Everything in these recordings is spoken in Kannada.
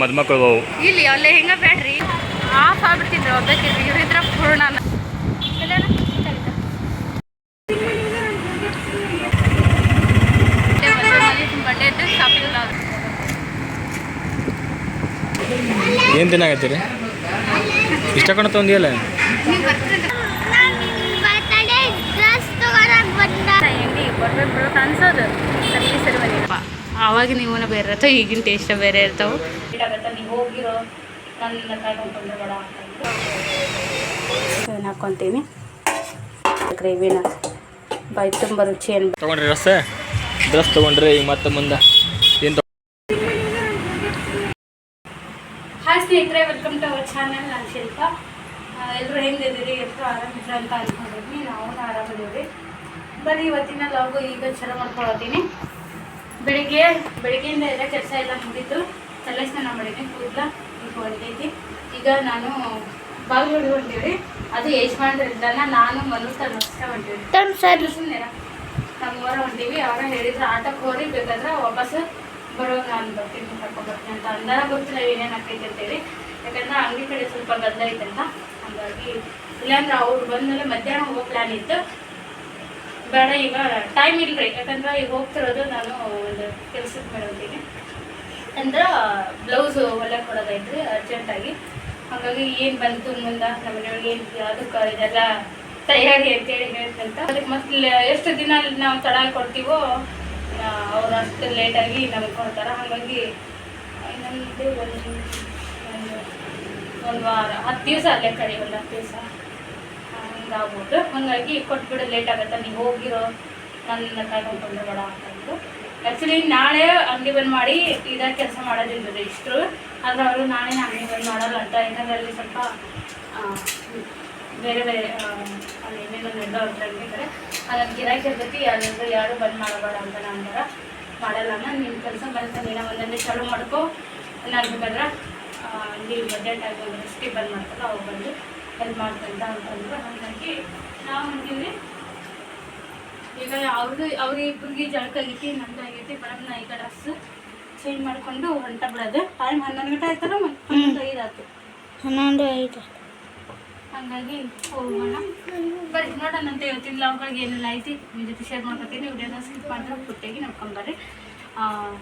ಮದ್ಮಕ್ಳು ಇಲ್ಲಿ ಅಲ್ಲೇ ಹಿಂಗ ಬೇಡ್ರಿ ಆಫ್ ಆಗ್ಬಿಡ್ತಿದ್ರು ಒಬ್ಬಕ್ಕಿದ್ರು ಇವ್ರಿದ್ರ ಪೂರ್ಣ ಬಡ್ಡೆ ದಿನ ಏನು ತಿನ್ನಾಗತ್ತೀರಿ ಇಷ್ಟ ಕಣ ತಂದಿಯಲ್ಲ? ಅನ್ಸೋದು. ಅವಾಗ ನೀವು ಬೇರೆ ಇರ್ತಾವ ಈಗಿನ ಟೇಸ್ಟ್ ಬೇರೆ ಇರ್ತಾವೆ. ನೀವು ಹೋಗಿರೋ ನನ್ನ ಕಾಯ್ಕೊಂಡು ಬೇಡ ಅಂತ ಹಾಕ್ಕೊತೀನಿ ಗ್ರೇವಿನ. ಬಾಯಿ ತುಂಬ ರುಚಿ ಅನ್ ತೊಗೊಂಡ್ರಿ ರಸ ಡ್ರೆಸ್ ತೊಗೊಂಡ್ರಿ ಈಗ ಮತ್ತೆ ಮುಂದೆ. ಏನು ಹಾಯ್ ಸ್ನೇಹಿತರೆ ವೆಲ್ಕಮ್ ಟು ಅವರ್ ಚಾನಲ್ ನಾನು ಶಿಲ್ಪ. ಎಲ್ಲರೂ ಹೆಂಗಿದ್ದೀರಿ? ಎಲ್ಲರೂ ಆರಾಮಿದ್ರೆ ಅಂತ ಅನ್ಕೊಂಡಿದ್ವಿ. ನಾವು ಆರಾಮಿದ್ದೀವಿ. ಬರೀ ಇವತ್ತಿನ ಲಾಗು ಈಗ ಚಲೋ ಮಾಡ್ಕೊಳತ್ತೀನಿ. ಬೆಳಿಗ್ಗೆ ಬೆಳಿಗ್ಗೆಯಿಂದ ಎಲ್ಲ ಕೆಲಸ ಎಲ್ಲ ಮುಗೀತು. ತಲೆ ಸ್ನಾನ ಮಾಡಿದ್ದೀನಿ ಕೂದಲ ಈಗ ಈಗ ನಾನು ಬಾಗಿಲು ಹೊಂಟೀವಿ ಅದು ಯಜಮಾನ್ರಿಂದ ನಾನು ಮನು ತನ್ನ ಹೊಂಟೀವಿ ನಮ್ಮ ಸುಮ್ಮನೆ ನಮ್ಮವರ ಹೊಂಟೀವಿ. ಅವ್ರ ಹೇಳಿದ್ರು ಆಟಕ್ಕೆ ಹೋರಿ ಬೇಕಾದ್ರೆ ವಾಪಸ್ ಬರೋ ನಾನು ಬರ್ತೀನಿ ಕರ್ಕೊಂಡು ಬರ್ತೀನಿ. ಅಂತ ಅಂದಾಗ ಗೊತ್ತಿಲ್ಲ ಏನೇನು ಆಗ್ತೈತೆ ಅಂತೇಳಿ. ಯಾಕಂದ್ರೆ ಅಂಗಡಿ ಕಡೆ ಸ್ವಲ್ಪ ಗದ್ದಲ ಐತಂತ ಹಾಗಾಗಿ ಇಲ್ಲಾಂದ್ರೆ ಅವ್ರು ಬಂದ್ಮೇಲೆ ಮಧ್ಯಾಹ್ನ ಹೋಗೋ ಪ್ಲ್ಯಾನ್ ಇತ್ತು. ಬೇಡ ಈಗ ಟೈಮ್ ಇಲ್ಲ ರೀ ಯಾಕಂದ್ರೆ ಈಗ ಹೋಗ್ತಿರೋದು ನಾನು ಒಂದು ಕೆಲ್ಸಕ್ಕೆ ಹೋಗ್ತೀನಿ ಅಂದ್ರೆ ಬ್ಲೌಸ್ ಹೊಲ ಕೊಡೋದೈತ್ರಿ ಅರ್ಜೆಂಟಾಗಿ ಹಾಗಾಗಿ ಏನು ಬಂತು ಮುಂದೆ? ನಮ್ಮ ಮನೆಯೊಳಗೆ ಏನು ಅದಕ್ಕೆ ಇದೆಲ್ಲ ತಯಾರಿ ಅಂತೇಳಿ ಹೇಳ್ತಂತ. ಅದಕ್ಕೆ ಮತ್ತೆ ಎಷ್ಟು ದಿನ ನಾವು ತಡ ಕೊಡ್ತೀವೋ ಅವ್ರು ಅಷ್ಟು ಲೇಟಾಗಿ ನಮಗೆ ಕೊಡ್ತಾರೆ. ಹಾಗಾಗಿ, ಇನ್ನೊಂದು ಒಂದು ಒಂದು ವಾರ, ಹತ್ತು ದಿವಸ ಅಲ್ಲೇ ಕಡೆ ಒಂದು ಹತ್ತು ದಿವಸ. ಹಂಗಾಗ್ಬೋದು ಹಾಗಾಗಿ ಕೊಟ್ಬಿಡು ಲೇಟ್ ಆಗುತ್ತೆ, ನೀವು ಹೋಗಿರೋ ನನ್ನ ಕಾಯ್ಕೊಂಡು ಬೇಡ ಅಂತಂದ್ರು ಆ್ಯಕ್ಚುಲಿ ನಾಳೆ ಅಂಗಡಿ ಬಂದ್ ಮಾಡಿ ಇದಾಗ ಕೆಲಸ ಮಾಡೋದಿಲ್ಲ ಇಷ್ಟರು. ಆದ್ರೆ ಅವರು ನಾಳೆ ಅಂಗಡಿ ಬಂದ್ ಮಾಡಲ್ಲ ಅಂತ. ಯಾಕಂದ್ರೆ ಅಲ್ಲಿ ಸ್ವಲ್ಪ ಬೇರೆ ಬೇರೆ ಅಲ್ಲಿ ಏನೇನೋ ನಡೆದೋ ಅಂತ ಹೇಳ್ಬೇಕಾರೆ ಅದಕ್ಕೆ ಗಿರಾಕಿ ಇರ್ತೈತಿ ಯಾರು ಯಾರು ಬಂದ್ ಮಾಡಬೇಡ ಅಂತ ನಂತರ ಮಾಡಲ್ಲ ನಿನ್ನ ಕೆಲಸ ಬಂದ ನೀನು ಒಂದೊಂದೇ ಚಾಲೂ ಮಾಡ್ಕೊ. ನಾನು ಬೇಕಾದ್ರೆ ನೀವು ಬಜೆಟ್ ಆಗಿ ರೆಸ್ಟಿ ಬಂದ್ ಮಾಡ್ತಲ್ಲ ಅವ್ರು ಬಂದು ಹೆಲ್ಪ್ ಮಾಡ್ತಂತ ಅಂತಂದ್ರು. ಹಾಗಾಗಿ ನಾವು ಅಂತೀವಿ ಈಗ ಅವ್ರದ್ದು ಅವ್ರಿಗೆ ಇಬ್ಬರಿಗೆ ಜಳಕ ಆಗೈತಿ ನಂದು ಆಗೈತಿ ಮೇಡಮ್ ನಾ ಈಗ ಡ್ರೆಸ್ ಚೇಂಜ್ ಮಾಡ್ಕೊಂಡು ಹೊಂಟ ಬಿಡೋದು. ಟೈಮ್ ಹನ್ನೊಂದು ಗಂಟೆ ಆಯ್ತಲ್ಲ ಹನ್ನೊಂದು ಐದು ಆಯ್ತು. ಹನ್ನೊಂದು ಐದು. ಹಾಗಾಗಿ ಹೋಗೋಣ. ಬರ್ರಿ ನೋಡೋಣ ಅಂತ ಇವತ್ತಿನ ಲಾಗ್ಗಳಿಗೆ ಏನೆಲ್ಲ ಐತಿ ನಿಮ್ಮ ಜೊತೆ ಶೇರ್ ಮಾಡ್ಕೊತೀನಿ. ವಿಡಿಯೋನ ಸ್ಕಿಪ್ ಮಾಡಿದ್ರೆ ಪುಟ್ಟಿಯಾಗಿ ನೋಡ್ಕೊಂಬರ್ರಿ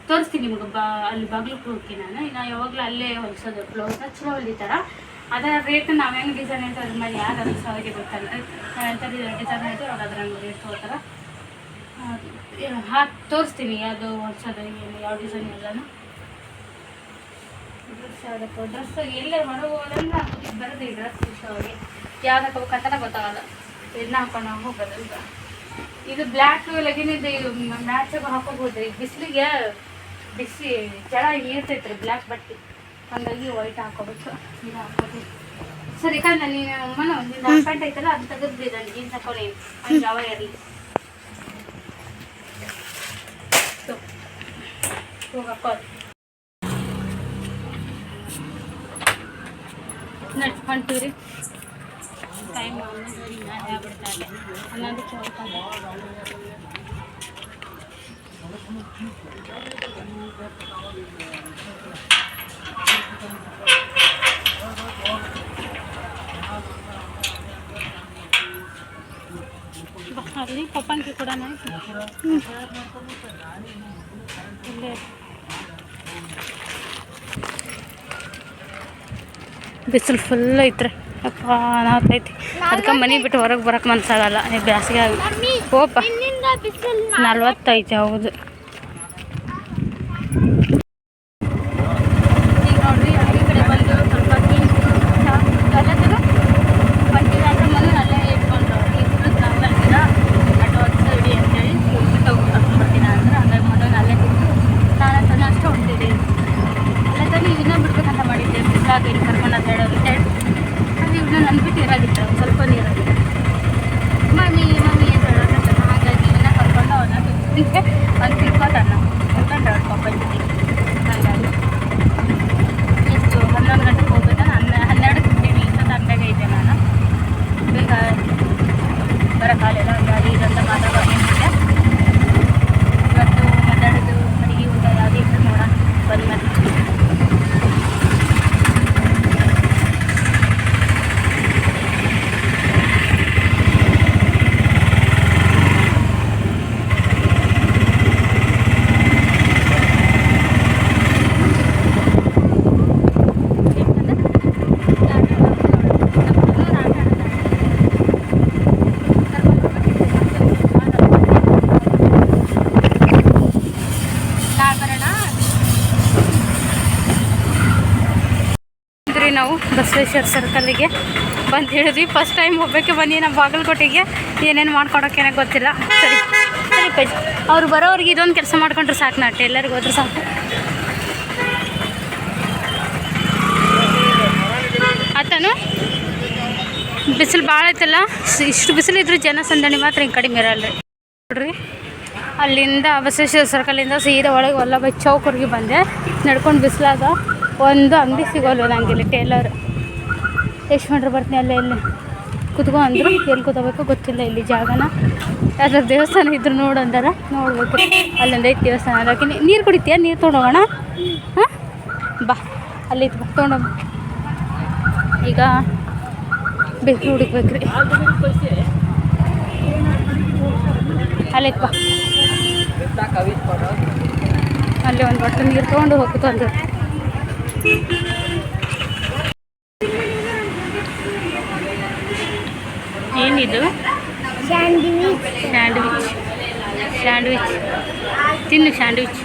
ತೋರಿಸ್ತೀನಿ ನಿಮ್ಗೆ ಬಾ ಅಲ್ಲಿ ಬಾಗ್ಲಿಗೆ ಹೋಗ್ತೀನಿ ನಾನು. ಇನ್ನು ಯಾವಾಗಲೂ ಅಲ್ಲೇ ಹೊಲಿಸೋದು. ಬ್ಲೌಸ್ನ ಚಲೋ ಹೊಲಿತಾರ. ಅದರ ರೇಟ್ ನಾವು ಹೆಂಗೆ ಡಿಸೈನ್ ಐತೆ ಅದ್ರ ಮೇಲೆ ಯಾರು ಅದು ಸಾವಿಗೆ ಗೊತ್ತಂತ ಡಿಸೈನ್ ಆಯಿತು ಅವ್ರು ಅದ್ರ ರೇಟ್ ತೊಗೋತಾರ. ಹಾಕಿ ತೋರಿಸ್ತೀನಿ ಅದು ಹೊಲ್ಸೋದು ಏನು ಯಾವ ಡಿಸೈನ್ ಎಲ್ಲನೂ. ಡ್ರೆಸ್ ಯಾವುದಕ್ಕೂ ಡ್ರೆಸ್ ಎಲ್ಲೇ ಹೊರಗೆ ಬರದೆ ಬರೋದು ಈ ಡ್ರೆಸ್ ಅವ್ರಿಗೆ. ಯಾವ್ದಕ್ಕೆ ಹೋಗ್ಬೇಕಂತ ಗೊತ್ತಾಗಲ್ಲ. ಇದನ್ನ ಹಾಕೊಂಡು ನಾವು ಹೋಗೋದು ಈಗ ಇದು ಬ್ಲ್ಯಾಕ್ ಲಗಿನಿದ್ದು ಇದು ಹಾಕೋಬಹುದು? ಈಗ ಬಿಸಿಲಿಗೆ ಬಿಸಿ ಕೆಳ ಇರ್ತೈತ್ರಿ ಬ್ಲ್ಯಾಕ್ ಬಟ್ಟೆ. ಹಾಗಾಗಿ ವೈಟ್ ಹಾಕೋಬೇಕು. ಇದು ಹಾಕೋದು. ಸರಿ ಕಣ್ಣ ನೀನು ಅಮ್ಮನ ನಿನ್ನ ಪ್ಯಾಂಟ್ ಐತಲ್ಲ ಅದು ತೆಗೆದ್ರಿ ನಾನು ಜೀನ್ಸ್ ಅವ್ನು ಯಾವ ಇರಲಿ. ಹೋಗಕ್ಕೋ ನಡ್ಸ್ಕೊಂತೀವಿ ಟೈಮ್ ಆಗ್ಬಿಡ್ತಾರೆ ಹನ್ನೊಂದಕ್ಕೆ ಹೋಗ್ತಾರೆ ಬಾ, ಅಲ್ಲಿ ಪಪ್ಪಂಗೆ ಕೂಡ ಇಲ್ಲೇ ಬಿಸಿಲು ಫುಲ್ ಐತ್ರಿ. ಅಪ್ಪ ಅನಾತೈತಿ ಅದಕ್ಕೆ ಮನೆ ಬಿಟ್ಟು ಹೊರಗೆ ಬರಕ್ಕೆ ಮನ್ಸಾಗಲ್ಲ ಈ ಬ್ಯಾಸಿಗೆ ಆಗಿ ಹೋಪ ನಲ್ವತ್ತೈತಿ ಹೌದು ಈಗ ನೋಡ್ರಿ ಹಳ್ಳಿ ಕಡೆ ಬಂದು ಸ್ವಲ್ಪ ಅಲ್ಲೇ ಬಂದಿರ ಅಂದ್ರೆ ಮೊದಲು ಅಲ್ಲೇ ಇಟ್ಕೊಂಡು ಇಬ್ಬರು ಬಂದಿರ ಆಟೋ ಹತ್ತು ಇಡಿ ಅಂತೇಳಿ ಬಿಟ್ಟು ಕರ್ಕೊಂಡು ಬರ್ತೀನಿ ಅಂದ್ರೆ ಹಂಗಾಗಿ ಮೊದಲು ಅಲ್ಲೇ ಬಿಟ್ಟು ನಾನು ತನ್ನ ಅಷ್ಟು ಹೊಂಟಿದ್ದೆ ಅಲ್ಲೇ ತಾನೇ ಇವನ್ನ ಬಿಡ್ಬೇಕಂತ ಮಾಡಿದ್ದೆ ಬಿಸಾಗಿ ಅಡ್ಡಾಡೋದು ಅಂತೇಳಿ ಅದು ಇವನ್ನ ನನ್ನ ಬಿಟ್ಟು ಇರಾಗಿತ್ತು ಒಂದು ಸ್ವಲ್ಪ ನೀರಾಗಿತ್ತು ಮಮ್ಮಿ ಮಮ್ಮಿ ಅಂತ ಹೇಳೋಕತ್ತ ಹಾಗಾಗಿ ಇವನ್ನ ಕರ್ಕೊಂಡು ಅವನ್ನ ಬಿಟ್ಟಿದ್ದೆ ಒಂದು ತಿಳ್ಕೊತಾನ ತಿಳ್ಕೊಂಡು ಪಾಪ ಜೊತೆಗೆ ಹಾಗಾಗಿ ಎಷ್ಟು ಹನ್ನೊಂದು ಗಂಟೆಗೆ ಹೋಗ್ಬೇಕು ಹನ್ನೆ ಹನ್ನೆರಡಕ್ಕೆ ಬಿಟ್ಟಿನಿ ಇಷ್ಟೊಂದು ಹನ್ನೆರಡು ಇದ್ದೆ ನಾನು ಬೇಗ ಬರೋಕ್ಕಾಗಲಿಲ್ಲ ಗಾಡಿ ಇದಂತ ಮಾತಾಡೋದು ಇವತ್ತು ಮಾತಾಡೋದು ಅಡುಗೆ ಊಟ ಯಾವುದೇ ಇತ್ತು ನೋಡೋಣ ಬಂದ ನಾವು ಬಸವೇಶ್ವರ ಸರ್ಕಲ್ಲಿಗೆ ಬಂದು ಹೇಳಿದ್ವಿ. ಫಸ್ಟ್ ಟೈಮ್ ಹೋಗ್ಬೇಕು ಬನ್ನಿ ನಮ್ಮ ಬಾಗಲಕೋಟೆಗೆ. ಏನೇನು ಮಾಡ್ಕೊಡೋಕೆ ಗೊತ್ತಿಲ್ಲ. ಸರಿ. ಸರಿ ಪೈಜ್ ಅವ್ರು ಬರೋರಿಗೆ ಇದೊಂದು ಕೆಲಸ ಮಾಡ್ಕೊಂಡ್ರೆ ಸಾಕು ನಾ ಎಲ್ಲರಿಗೂ ಹೋದ್ರೆ ಸಾಕು. ಆತನು? ಬಿಸಿಲು ಭಾಳ ಐತಲ್ಲ? ಇಷ್ಟು ಬಿಸಿಲು ಇದ್ರೂ ಜನ ಸಂದಣಿ ಮಾತ್ರ ಹಿಂಗೆ ಕಡಿಮೆ ಇರಲ್ಲ ರೀ ನೋಡ್ರಿ. ಅಲ್ಲಿಂದ ಬಸವೇಶ್ವರ ಸರ್ಕಲಿಂದ ಸೀದಾ ಒಳಗೆ ಒಲ್ಲ ಬೈ ಚೌಕರಿಗೆ ಬಂದೆ. ನಡ್ಕೊಂಡು ಬಿಸಿಲಾದ ಒಂದು ಅಂಗಡಿ ಸಿಗೋಲ್ಲ ಇಲ್ಲಿ ಟೇಲರ್ ಎಷ್ಟು ಮಾಡ್ರೆ ಬರ್ತೀನಿ ಅಲ್ಲೇ ಇಲ್ಲಿ ಕುತ್ಕೊ ಅಂದ್ರು. ಎಲ್ಲಿ ಕೂತ್ಕೋಬೇಕು ಗೊತ್ತಿಲ್ಲ ಇಲ್ಲಿ ಜಾಗನ. ಯಾವ್ದಾದ್ರು ದೇವಸ್ಥಾನ ಇದ್ರು ನೋಡು ನೋಡ್ಬೇಕು. ಅಲ್ಲಿಂದ ಐತೆ ದೇವಸ್ಥಾನ ಅದಕ್ಕೆ ನೀರು ಕುಡಿತೀಯ? ನೀರು ತೊಗೊಂಡೋಗೋಣ? ಹಾಂ? ಬಾ. ಅಲ್ಲಿ ಬಾ ತೊಗೊಂಡು ಈಗ ಬೇಕು ಹುಡುಕ್ಬೇಕ್ರಿ. ಅಲ್ಲೈತ್ ಬಾ ಅಲ್ಲಿ ಒಂದು ಬಟ್ಟೆ ನೀರು ತೊಗೊಂಡು ಹೋಗ್ತು ಅಂದ್ರೆ. ಏನಿದು? ಸ್ಯಾಂಡ್ವಿಚ್ ಸ್ಯಾಂಡ್ವಿಚ್ ತಿನ್ನು ಸ್ಯಾಂಡ್ವಿಚ್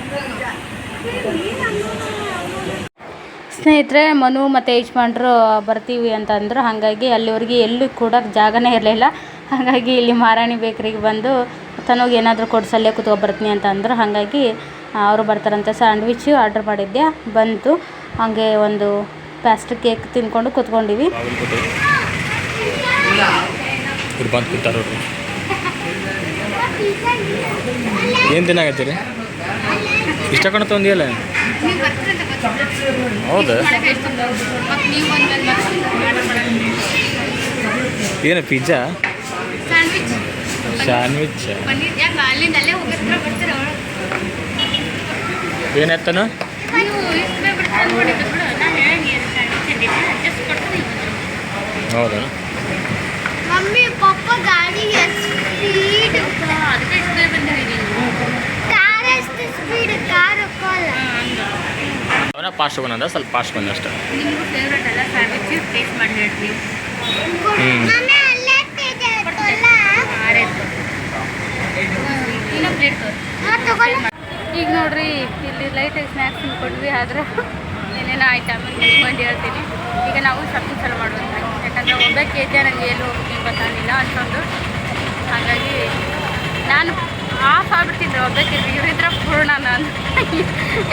ಸ್ನೇಹಿತರೆ, ಮನು ಮತ್ತು ಯಜಮಾನ್ರು ಬರ್ತೀವಿ ಅಂತಂದ್ರು, ಹಾಗಾಗಿ ಅಲ್ಲಿವರೆಗೆ ಎಲ್ಲೂ ಕೂಡ ಜಾಗನೇ ಇರಲಿಲ್ಲ. ಹಾಗಾಗಿ ಇಲ್ಲಿ ಮಾರಾಣಿ ಬೇಕ್ರಿಗೆ ಬಂದು, ತನಗೆ ಏನಾದರೂ ಕೊಡ್ಸಲ್ಲೇ ಕೂತ್ಕೊಂಡು ಬರ್ತೀನಿ ಅಂತ ಅಂದರು ಹಾಗಾಗಿ ಅವರು ಬರ್ತಾರಂತೆ. ಸ್ಯಾಂಡ್ವಿಚ್ ಆರ್ಡ್ರ್ ಮಾಡಿದ್ದೆ ಬಂತು. ಹಾಗೆ ಒಂದು ಪ್ಯಾಸ್ಟ್ರಿ ಕೇಕ್ ತಿನ್ಕೊಂಡು ಕೂತ್ಕೊಂಡಿವಿ. ಇವ್ರು ಬಂದು ಕೂತಾರ ನೋಡ್ರಿ ಏನು ತಿನ್ನಾಗತ್ತೀರಿ ಇಷ್ಟ ಕಣ ತೊಂದಿಯಲ್ಲ ಹೌದಾ? ಏನು, ಪಿಜ್ಜಾ? ಸ್ಯಾಂಡ್ವಿಚ್ ಏನಾಯ್ತನ ಹೌದಾ? ಮಮ್ಮಿ ಪಪ್ಪ ಗಾಡಿಗೆ ಸ್ಪೀಡ್ ಅದಕ್ಕೆ ಎಷ್ಟು ಬೇಗ ಬಂದಿದ್ದೀನಿ ಕಾರ್ ಎಷ್ಟು ಸ್ಪೀಡ್ ಕಾರ್ ಅವನ ಬಂದ ಸ್ವಲ್ಪ ಪಾಸ್ಟ್ ಬಂದ ಅಷ್ಟೇ. ನಿಮಗೂ ಫೇವ್ರೇಟ್ ಅಲ್ಲ ಸ್ಯಾಂಡ್ವಿಚ್ ಟೇಸ್ಟ್ ಮಾಡಿ ಹೇಳ್ತೀನಿ ಹ್ಞೂ ಮಮ್ಮಿ ಅಲ್ಲೇ ಇನ್ನೂ ಪ್ಲೇಟ್ ತಗೊಳ್ಳ. ಈಗ ನೋಡ್ರಿ ಇಲ್ಲಿ ಲೈಟಾಗಿ ಸ್ನ್ಯಾಕ್ಸ್ ಕೊಟ್ವಿ ಆದ್ರೆ ಏನೇನೋ ಆಯ್ತು ಆಮೇಲೆ ಹೇಳ್ತೀನಿ ಈಗ ನಾವು ಶಾಪಿಂಗ್ ಚಾಲು ಮಾಡುವಂತ ಯಾಕಂದರೆ ಒಬ್ಬಕ್ಕೆ ಇದ್ದೆ ನನಗೆ ಎಲ್ಲೂ ಹೋಗ್ತೀನಿ ಗೊತ್ತಾಗಲಿಲ್ಲ ಅಷ್ಟೊಂದು. ಹಾಗಾಗಿ ನಾನು ಆಫ್ ಆಗ್ಬಿಡ್ತಿದ್ದೆ ಒಬ್ಬಕ್ಕೆ ಇವರಿದ್ರೆ ಪೂರ್ಣ ನಾನು.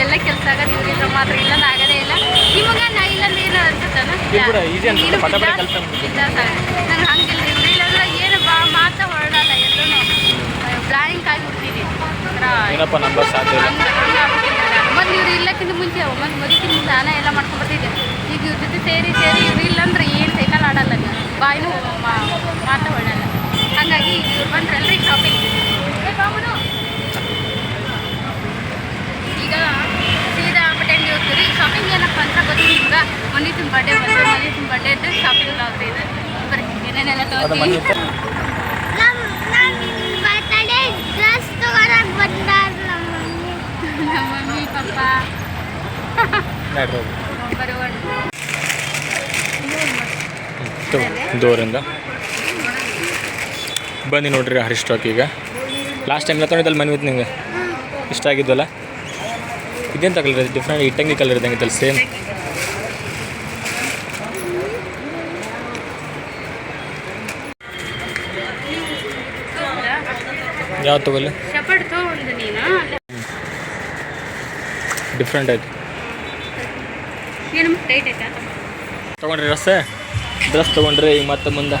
ಎಲ್ಲ ಕೆಲಸ ಆಗೋದು ಇವರಿದ್ರೆ ಮಾತ್ರ ಇಲ್ಲ ಆಗೋದೇ ಇಲ್ಲ. ನಿಮಗೆ ನಾ ಇಲ್ಲ ನೀನು ಅನ್ಸುತ್ತಲ್ಲ. ನಂಗೆ ಹಂಗಿಲ್ಲ ಇವ್ರು ಇಲ್ಲಾಂದ್ರೆ ಏನು ಬಾ ಮಾತಾ ಹೊರಡಲ್ಲ ಎಲ್ಲೂ ಬ್ಲಾಂಕ್ ಆಗಿಬಿಡ್ತೀನಿ ಮತ್ತು ಇವ್ರು ಇಲ್ಲಕ್ಕಿಂತ ಮುಂಚೆ ಮತ್ತು ಮದುವೆಕ್ಕಿಂತ ಮುಂಚೆ ನಾನೇ ಎಲ್ಲ ಮಾಡ್ಕೊಂಡ್ಬರ್ತಿದ್ದೆ ಈಗ ಇವ್ರ ಜೊತೆ ಸೇರಿ ಸೇರಿ ಇವ್ರು ಇಲ್ಲಂದ್ರೆ ಆಡಲ್ಲ ಬಾಯಿನೂ ಮಾತಾ ಹಾಗಾಗಿ ಈಗ ಇವ್ರು ಬಂದ್ರೆ ಎಲ್ರಿಗೆ ಶಾಪಿಂಗ್ ಈಗ ಸೀದಾ ಬಟ್ಟೆಂಗಿ ಹೋಗ್ತೀವಿ. ಶಾಪಿಂಗ್ ಏನಪ್ಪ ಅಂತ ಗೊತ್ತಿಲ್ಲ ನಿಮ್ಗೆ. ಮನೀತಿನ ಬರ್ಡೇ ಬಂದರೆ ಮನೀತಿನ ಬರ್ಡೇ ಇದ್ದರೆ ಶಾಪಿಂಗ್ ಆಗ್ತಾ ಇದೆ. ಬರೀ ಏನೇನೆಲ್ಲ ತಗೋತೀವಿ ಡ್ರೆಸ್ ತಗೊಳಕ್ ಬಂದಾರ ನಮ್ಮ ಮಮ್ಮಿ ಪಪ್ಪ. ಬರುವ ದೂರಿಂದ. ಬನ್ನಿ ನೋಡ್ರಿ ಹರಿ ಸ್ಟಾಕ್ ಈಗ. ಲಾಸ್ಟ್ ಟೈಮ್ ತೊಗೊಂಡಿದ್ದಲ್ಲ ಮನೆ ಇತ್ತು ನಿಮಗೆ ಇಷ್ಟ ಆಗಿದ್ವಲ್ಲ ಇದೇನು ಕಲರ್ ಡಿಫ್ರೆಂಟ್ ಇಟ್ಟಂಗಿ ಕಲರ್ ಇದ್ದಂಗಿತ್ತಲ್ಲ ಸೇಮ್ ಯಾವ ತಗೊಳ್ಳಿ? ಡಿಫ್ರೆಂಟ್ ಆಯ್ತು? ತಗೊಂಡ್ರಿ ರಸ್ತೆ? ಡ್ರೆಸ್ ತೊಗೊಂಡ್ರಿ ಈಗ ಮತ್ತೆ ಮುಂದೆ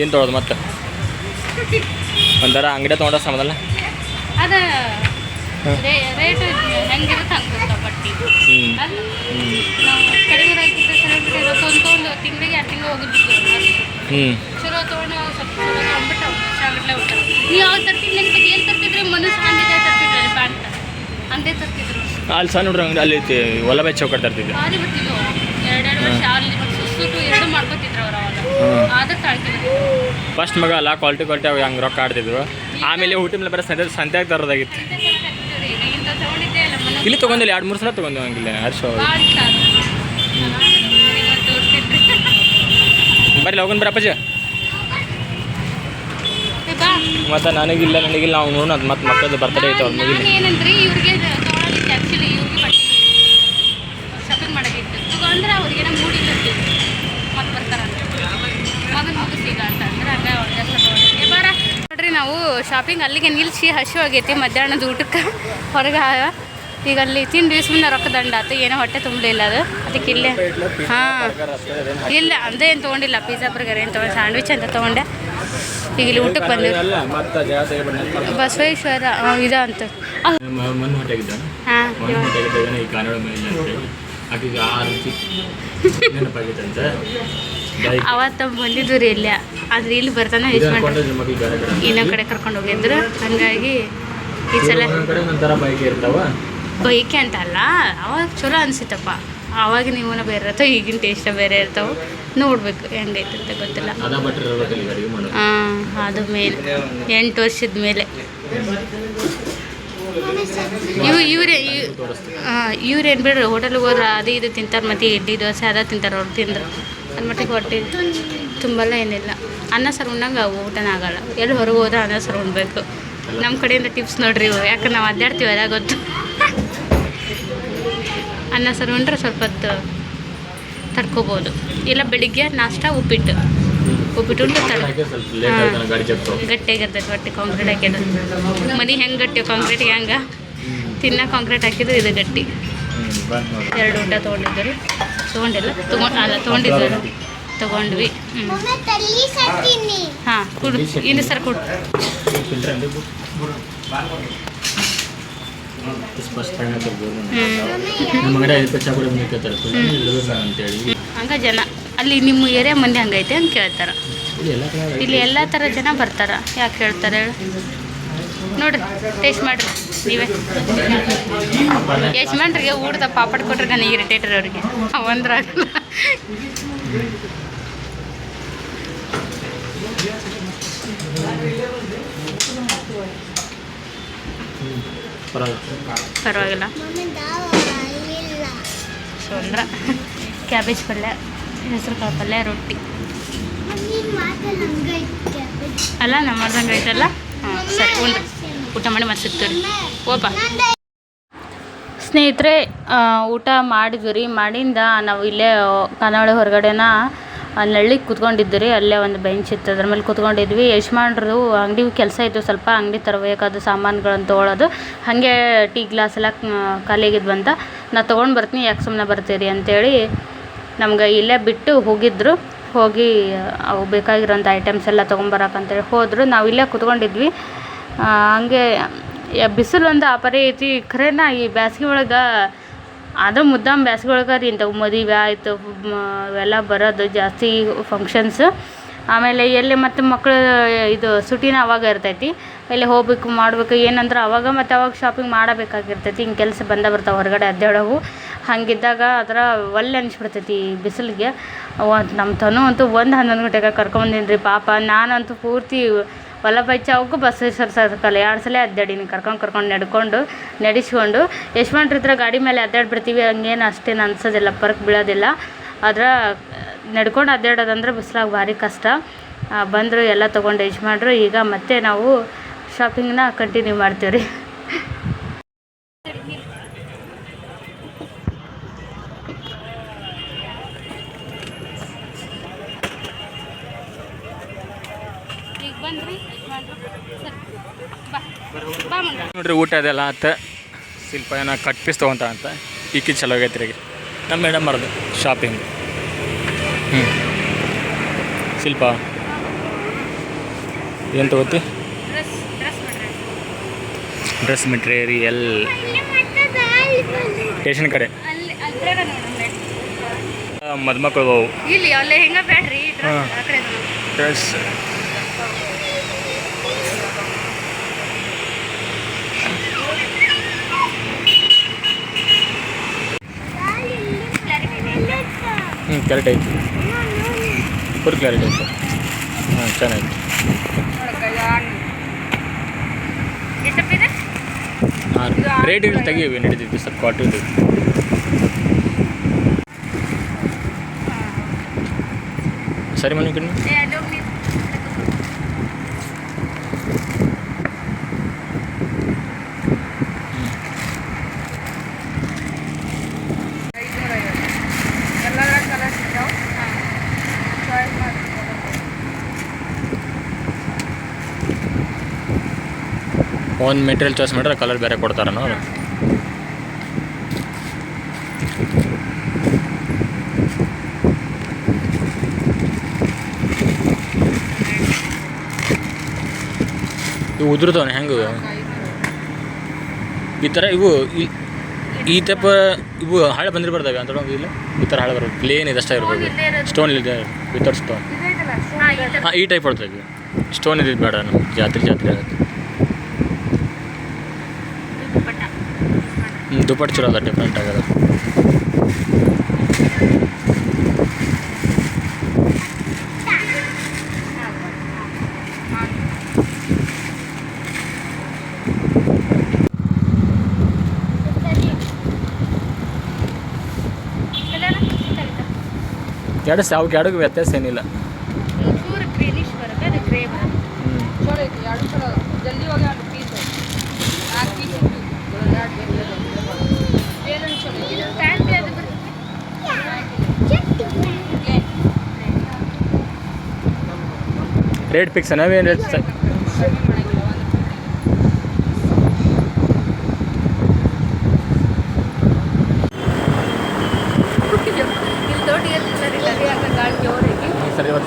ಏನು ತೊಗೊಳೋದು ಮತ್ತೆ? ಒಂಥರ ಅಂಗಡಿ ತೊಗೊಂಡ್ರೆ ಸಮದಲ್ಲ ಹ್ಞೂ ಅಲ್ಲಿ ಸಣ್ಣ ಹುಡುಗ ಅಂಗಡಿ ಅಲ್ಲಿ ಹೊಲ ಬೆಚ್ಚ ತರ್ತಿದ್ದೆ ಫಸ್ಟ್ ಮಗ ಅಲ್ಲ ಕ್ವಾಲಿಟಿ ಕ್ವಾಲಿಟಿ ಅವಾಗ ಹಂಗೆ ರೊಕ್ಕ ಆಡ್ತಿದ್ರು. ಆಮೇಲೆ ಊಟ ಮೇಲೆ ಬರೋ ಸಂತೆ ಸಂತ್ಯಾಗ ತರೋದಾಗಿತ್ತು ಇಲ್ಲಿ ತೊಗೊಂಡಿಲ್ಲ, ಎರಡು ಮೂರು ಸಲ ತೊಗೊಂಡು ಹಂಗಿಲ್ಲ, ಹರ್ಷ ಬರ್ರಿ ಹೋಗೋಣ ಬರಪ್ಪಾಜಿ ಮತ್ತೆ ನನಗಿಲ್ಲ ನನಗಿಲ್ಲ ಅವ್ನು ನೋಡೋಣ, ಮತ್ತೆ ಮಕ್ಕಳದು ಬರ್ತಡೇ ಐತೆ, ಅವ್ರ ಮುಗಿಲಿ ನಾನು ಏನಂದ್ರಿ ಇವ್ರಿಗೆ ತೊಗೊಳಲಿಕ್ಕೆ ಆ್ಯಕ್ಚುಲಿ ಇವ್ರಿಗೆ ಬಟ್ಟೆ ಶಾಪಿಂಗ್ ಮಾಡೋದಿತ್ತು ತಗೊಂಡ್ರೆ ಅವ್ರಿಗೇನೋ ಮೂಡಿಲ್ಲ ಶಾಪಿಂಗ್ ಅಲ್ಲಿಗೆ ನಿಲ್ಲಿಸಿ ಹಸಿವಾಗೈತಿ ಮಧ್ಯಾಹ್ನದ ಊಟಕ್ಕೆ. ಹೊರಗೆ ಈಗ ಅಲ್ಲಿ ತಿಂದು ಸುಮ್ಮನೆ ರೊಕ್ಕ ದಂಡ ಆತು. ಏನೋ ಹೊಟ್ಟೆ ತುಂಬಲಿಲ್ಲ ಅದು. ಅದಕ್ಕೆ ಇಲ್ಲೇ. ಹಾಂ. ಇಲ್ಲ, ಅಂದೇ ಏನು ತೊಗೊಂಡಿಲ್ಲ. ಪಿಜ್ಜಾ ಬರ್ಗರ್ ಏನು ತೊಗೊಂಡು ಸ್ಯಾಂಡ್ವಿಚ್ ಅಂತ ತೊಗೊಂಡೆ. ಈಗ ಇಲ್ಲಿ ಊಟಕ್ಕೆ ಬಂದಿವಿ ಬಸವೇಶ್ವರ ಇದ ಅಂತ. ಹಾಂ. ಮೇಲೆ ಅವತ್ತು ಬಂದಿದ್ದು ರೀ ಇಲ್ಲೇ. ಆದ್ರೆ ಇಲ್ಲಿ ಬರ್ತಾನೆ ಯೂಸ್ ಮಾಡಿ ಇನ್ನೊಂದು ಕಡೆ ಕರ್ಕೊಂಡು ಹೋಗಿದ್ರು. ಹಂಗಾಗಿ ಈ ಸಲ ಬೈಕೆ ಅಂತ ಅಲ್ಲ ಅವಾಗ ಚಲೋ ಅನ್ಸಿತ್ತಪ್ಪ. ಅವಾಗ ನೀವು ಬೇರೆ ಇರ್ತಾವ ಈಗಿನ ಟೇಸ್ಟ್ ಬೇರೆ ಇರ್ತಾವೆ. ನೋಡ್ಬೇಕು ಹೆಂಗೈತೆ ಅಂತ ಗೊತ್ತಿಲ್ಲ. ಹಾ ಅದು ಮೇನ್ ಎಂಟು ವರ್ಷದ ಮೇಲೆ. ಇವು ಇವ್ರೆ ಇವ್ರೇನು ಬಿಡ್ರಿ ಹೋಟೆಲ್ಗೆ ಹೋದ್ರೆ ಅದು ಇದು ತಿಂತಾರೆ ಮತ್ತೆ ಇಡ್ಲಿ ದೋಸೆ ಅದ ತಿಂತಾರೆ ಅವ್ರು ತಿಂದ್ರು. ಅದು ಮಟ್ಟಿಗೆ ಹೊಟ್ಟೆ ತುಂಬಲ್ಲ ಏನಿಲ್ಲ ಅನ್ನ ಸಾರು ಉಣ್ಣಂಗೆ ಊಟನ ಆಗಲ್ಲ. ಎಲ್ಲಿ ಹೊರಗೆ ಹೋದ್ರೆ ಅನ್ನ ಸಾರು ಉಣ್ಬೇಕು. ನಮ್ಮ ಕಡೆಯಿಂದ ಟಿಪ್ಸ್ ನೋಡ್ರಿ ಇವು ಯಾಕಂದ್ರೆ ನಾವು ಅಡ್ಡಾಡ್ತೀವಿ ಅದಾಗ ಗೊತ್ತು. ಅನ್ನ ಸಾರು ಉಂಡ್ರೆ ಸ್ವಲ್ಪ ಹೊತ್ತು ತಡ್ಕೋಬೋದು. ಇಲ್ಲ ಬೆಳಿಗ್ಗೆ ನಾಷ್ಟ, ಉಪ್ಪಿಟ್ಟು. ಉಪ್ಪಿಟ್ಟು ಉಂಡ್ರೆ ತಡ ಗಟ್ಟಿಯಾಗಿರ್ತೈತೆ ಹೊಟ್ಟೆ ಕಾಂಕ್ರೀಟ್ ಹಾಕಿದ ಮನೆ ಹೆಂಗೆ ಗಟ್ಟಿ? ಕಾಂಕ್ರೀಟ್ಗೆ ಹೆಂಗೆ? ತಿನ್ನ ಕಾಂಕ್ರೀಟ್ ಹಾಕಿದ್ರೆ ಇದು ಗಟ್ಟಿ. ಎರಡು ಊಟ ತೊಗೊಂಡಿದ್ದು ರೀ ತೊಗೊಂಡಿಲ್ಲ? ತೊಗೊಂಡು ಅಲ್ಲ ತಗೊಂಡ್ವಿ. ಹ್ಞೂ ಹಾಂ, ಕುಡು. ಇನ್ನು ಸರ್ ಕೊಡು. ಹಂಗ ಜನ. ಅಲ್ಲಿ ನಿಮ್ಮ ಏರಿಯಾ ಮಂದಿ ಹಂಗೈತೆ ಅಂತ ಕೇಳ್ತಾರೆ. ಇಲ್ಲಿ ಎಲ್ಲ ತರ ಇಲ್ಲಿ ಎಲ್ಲ ಥರ ಜನ ಬರ್ತಾರೆ. ಯಾಕೆ ಹೇಳ್ತಾರೆ ಹೇಳು. ನೋಡ್ರಿ ಟೇಸ್ಟ್ ಮಾಡ್ರಿ ನೀವೇ. ಯಜಮಾನ್ರಿಗೆ ಊಟದ ಪಾಪಡ್ ಕೊಟ್ರೆ ನನಗೆ ಇರಿಟೇಟರ್ ಅವ್ರಿಗೆ. ಒಂದ್ರಾಗಲ್ಲ ಪರವಾಗಿಲ್ಲ. ಸುಂದ್ರ ಕ್ಯಾಬೇಜ್ ಪಲ್ಯ ಹೆಸರು ಕಾಳು ಪಲ್ಯ ರೊಟ್ಟಿ. ಅಲ್ಲ ನಮ್ಮ ಐತಲ್ಲ ಹಾಂ, ಸರಿ ಊಟ ಮಾಡಿ ಮತ್ತೆ ಓಪ ಸ್ನೇಹಿತರೆ ಊಟ ಮಾಡಿದ್ವಿ ರೀ. ಮಾಡಿಂದ ನಾವು ಇಲ್ಲೇ ಕನ್ನಡ ಹೊರಗಡೆನ ನಳ್ಳಿಗೆ ಕೂತ್ಕೊಂಡಿದ್ದಿರಿ ಅಲ್ಲೇ ಒಂದು ಬೆಂಚ್ ಇತ್ತು. ಅದ್ರ ಮೇಲೆ ಕುತ್ಕೊಂಡಿದ್ವಿ. ಯಜಮಾನ್ರದು ಅಂಗಡಿ ಕೆಲಸ ಇತ್ತು. ಸ್ವಲ್ಪ ಅಂಗಡಿ ತರಬೇಕಾದ ಸಾಮಾನುಗಳನ್ನು ತೊಗೊಳೋದು. ಹಾಗೆ ಟೀ ಗ್ಲಾಸ್ ಎಲ್ಲ ಖಾಲಿಯಾಗಿದ್ದು ಬಂತ. ನಾ ತೊಗೊಂಡು ಬರ್ತೀನಿ. ಯಾಕೆ ಸುಮ್ಮನೆ ಬರ್ತೀರಿ ಅಂತೇಳಿ ನಮ್ಗೆ ಇಲ್ಲೇ ಬಿಟ್ಟು ಹೋಗಿದ್ರು. ಹೋಗಿ, ಅವು ಬೇಕಾಗಿರೋಂಥ ಐಟಮ್ಸ್ ಎಲ್ಲ ತೊಗೊಂಬರಕ್ಕಂತೇಳಿ ಹೋದರು. ನಾವು ಇಲ್ಲೇ ಕೂತ್ಕೊಂಡಿದ್ವಿ. ಹಂಗೆ ಬಿಸಿಲು ಒಂದು ಅಪರಿ ಐತಿ ಖರೇನ ಈ ಬ್ಯಾಸ್ಗೆ ಒಳಗೆ ಅದು ಮುದ್ದಾಮ್ ಬ್ಯಾಸ್ಗೆ ಒಳಗೆ ರೀ ಇಂಥವು ಮದುವೆ ಆಯಿತು ಇವೆಲ್ಲ ಬರೋದು ಜಾಸ್ತಿ ಫಂಕ್ಷನ್ಸ್ ಆಮೇಲೆ ಎಲ್ಲಿ ಮತ್ತು ಮಕ್ಕಳು ಇದು ಸುಟಿನ ಅವಾಗ ಇರ್ತೈತಿ. ಎಲ್ಲಿ ಹೋಗ್ಬೇಕು, ಮಾಡಬೇಕು, ಏನಂದ್ರೆ ಅವಾಗ ಮತ್ತು ಅವಾಗ ಶಾಪಿಂಗ್ ಮಾಡಬೇಕಾಗಿರ್ತೈತಿ. ಹಿಂಗೆ ಕೆಲಸ ಬಂದ ಬರ್ತಾವೆ ಹೊರಗಡೆ ಅಡ್ಡಾಡವು ಹಂಗಿದ್ದಾಗ ಅದರ ಒಲ್ಲೆ ಅನಿಸ್ಬಿಡ್ತೈತಿ ಬಿಸಿಲಿಗೆ. ನಮ್ಮ ತನು ಅಂತೂ ಒಂದು ಹನ್ನೊಂದು ಗಂಟೆಗೆ ಕರ್ಕೊಂಬಂದಿನಿ ರೀ ಪಾಪ. ನಾನಂತೂ ಪೂರ್ತಿ ವಲ್ಲಭಾಯ್ ಚೌಕ್ ಬಸವೇಶ್ವರ ಸರ್ಕಲ್ ಎರಡು ಸಲ ಅದ್ದಾಡೀನಿ ಕರ್ಕೊಂಡು ಕರ್ಕೊಂಡು ನಡ್ಕೊಂಡು, ನಡೆಸ್ಕೊಂಡು. ಯಶವಂತ್ರ ಹತ್ರ ಗಾಡಿ ಮೇಲೆ ಅದ್ದಾಡ್ಬಿಡ್ತೀವಿ ಹಂಗೇನು ಅಷ್ಟೇನು ಅನ್ಸೋದಿಲ್ಲ. ಪರ್ಕ್ ಬೀಳೋದಿಲ್ಲ. ಆದ್ರೆ ನಡ್ಕೊಂಡು ಅದ್ದಾಡೋದಂದ್ರೆ ಬಿಸಿಲಾಗ ಭಾರಿ ಕಷ್ಟ. ಬಂದರು ಎಲ್ಲ ತೊಗೊಂಡು ಯಜಮಾನ್ರು. ಈಗ ಮತ್ತೆ ನಾವು ಶಾಪಿಂಗ್ನ ಕಂಟಿನ್ಯೂ ಮಾಡ್ತೀವಿ ರೀ ನೋಡ್ರಿ ಊಟ ಅದೆಲ್ಲ ಆತ. ಶಿಲ್ಪ ಏನೋ ಕಟ್ ಪೀಸ್ ತೊಗೊಂತ ಅಂತ. ಈಕಿ ಚಲೋ ಆಗೈತೆ ರೀ ನಮ್ಮ ಮೇಡಮ್ ಮರದು ಶಾಪಿಂಗ್ ಹ್ಞೂ ಶಿಲ್ಪ. ಏನು ತಗೋತಿ ಡ್ರೆಸ್ ಮೆಟೀರಿಯಲ್ ಸ್ಟೇಷನ್ ಕಡೆ. ಮದುಮಕ್ಕಳು. ಡ್ರೆಸ್ ಆ ಕಡೆ ಇದೆ ನೋಡಿ. ಡ್ರೆಸ್ ಹ್ಞೂ ಕ್ಲಾರಿಟಿ ಐತಿ. ಫುಲ್ ಕ್ಲಾರಿಟಿ ಐತೆ. ಹಾಂ ಚೆನ್ನಾಗಿ ಎಷ್ಟಪ್ಪಿದೆ ಹಾಂ ರೇಟ್ ಇಲ್ಲಿ ತೆಗೀವಿ ನಡೀತೈತಿ ಸರ್ ಕಾಟಿದ್ದು ಸರಿ ಮನೆ ಕಣ್ಣು. ಒಂದು ಮೆಟೀರಿಯಲ್ ಚಾಯ್ಸ್ ಮಾಡಿದ್ರೆ ಕಲರ್ ಬೇರೆ ಕೊಡ್ತಾರೆ ಅವ್ರು ಇವು ಉದುರ್ತಾವನೆ ಹೆಂಗೆ? ಈ ಥರ ಇವು ಈ- ಈ ಟೈಪ್ ಇವು ಹಾಳೆ ಬಂದಿರ್ಬಾರ್ದಾವೆ ಅಂತ ಇಲ್ಲ. ಈ ಥರ ಹಾಳೆ ಬರೋದು ಪ್ಲೇನ್ ಇದಷ್ಟೇ ಇರ್ಬೋದು. ಸ್ಟೋನ್ ಇದೆ ವಿತೌಟ್ ಸ್ಟೋನ್ ಹಾಂ ಈ ಟೈಪ್ ಬರ್ತದೆ ಸ್ಟೋನ್ ಇದ್ದಿದ್ದು ಬೇಡ ನಮ್ಮ ಜಾತ್ರೆ ಜಾತ್ರೆ ಆಗುತ್ತೆ. ದುಪ್ಪಟ್ಟು ಚಲೋ ಅದ ಡಿಫ್ರೆಂಟ್ ಆಗದ ಎರಡು ಸಾವು ಎರಡಕ್ಕೆ ವ್ಯತ್ಯಾಸ ಏನಿಲ್ಲ. ಚೂರು ಚಲೋ ಐತಿ ಎರಡು ಚಲೋ ಬರುತ್ತೆ ಹ್ಞೂ ಚಲೋ ಐತಿ ಎರಡು ಚಲೋ ಅದಾವ. ಜಲ್ದಿ ಹೋಗಿ ಎರಡು ಪೀಸ್ ನಾಲ್ಕು ಪೀಸ್ ಬೇರೆ ಚಲೋ ಐತಿ ಫ್ಯಾನ್ಸಿ ಅದು ಬರುತ್ತೆ ರೇಟ್ ಫಿಕ್ಸ್ ನಾವೇನು ರೇಟ್ ಸರ್